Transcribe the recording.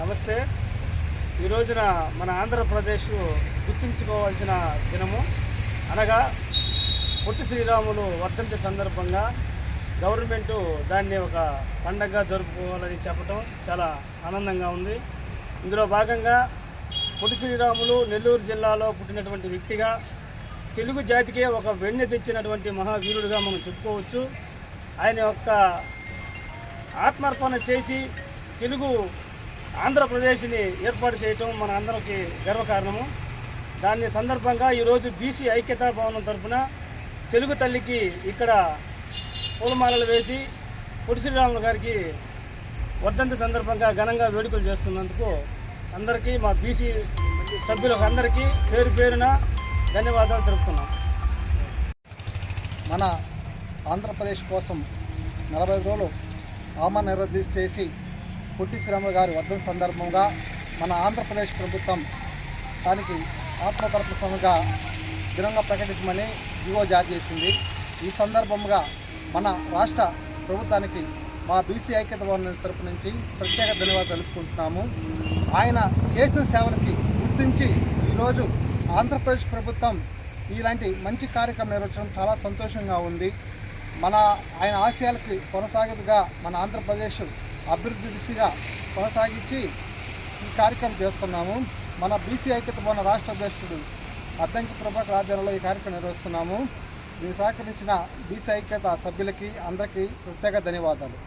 నమస్తే. ఈ రోజున మన ఆంధ్రప్రదేశ్ గుర్తుంచుకోవాల్సిన దినము. అనగా పొట్టి శ్రీరాములు వర్ధంతి సందర్భంగా గవర్నమెంట్ దాన్ని ఒక పండగగా జరుపుకోవాలని చెప్పడం చాలా ఆనందంగా ఉంది. ఇందులో భాగంగా పొట్టి శ్రీరాములు నెల్లూరు జిల్లాలో పుట్టినటువంటి వ్యక్తిగా తెలుగు జాతికే ఒక వెన్నె తెచ్చినటువంటి మహావీరుడిగా మనం చెప్పుకోవచ్చు. ఆయన యొక్క ఆత్మార్పణ చేసి తెలుగు ఆంధ్రప్రదేశ్ని ఏర్పాటు చేయటం మన అందరికి గర్వకారణము. దాని సందర్భంగా ఈరోజు బీసీ ఐక్యతా భవనం తరఫున తెలుగు తల్లికి ఇక్కడ పూలమాలలు వేసి పొడి శ్రీరాములు గారికి వర్ధంతి సందర్భంగా ఘనంగా వేడుకలు చేస్తున్నందుకు అందరికీ మా బీసీ సభ్యులకు అందరికీ పేరు పేరున ధన్యవాదాలు తెలుపుతున్నాం. మన ఆంధ్రప్రదేశ్ కోసం నలభై రోజులు ఆమ నిరదీసి చేసి పొట్టి శ్రీరాములు గారి వర్ధన సందర్భంగా మన ఆంధ్రప్రదేశ్ ప్రభుత్వం దానికి ఆత్మతర్పణగా దినంగా ప్రకటించమని జీవో జారీ చేసింది. ఈ సందర్భంగా మన రాష్ట్ర ప్రభుత్వానికి మా బీసీ ఐక్యత భవన్ తరపు నుంచి ప్రత్యేక ధన్యవాదాలు తెలుపుకుంటున్నాము. ఆయన చేసిన సేవలకి గుర్తించి ఈరోజు ఆంధ్రప్రదేశ్ ప్రభుత్వం ఇలాంటి మంచి కార్యక్రమం నిర్వహించడం చాలా సంతోషంగా ఉంది. మన ఆయన ఆశయాలకి కొనసాగదుగా మన ఆంధ్రప్రదేశ్ అభివృద్ధి దిశగా కొనసాగించి ఈ కార్యక్రమం చేస్తున్నాము. మన బీసీ ఐక్యత భవన రాష్ట్ర అధ్యక్షుడు అద్దంకి ప్రభాకర్ ఆధ్వర్యంలో ఈ కార్యక్రమం నిర్వహిస్తున్నాము. దీన్ని సహకరించిన బీసీ ఐక్యత సభ్యులకి అందరికీ ప్రత్యేక ధన్యవాదాలు.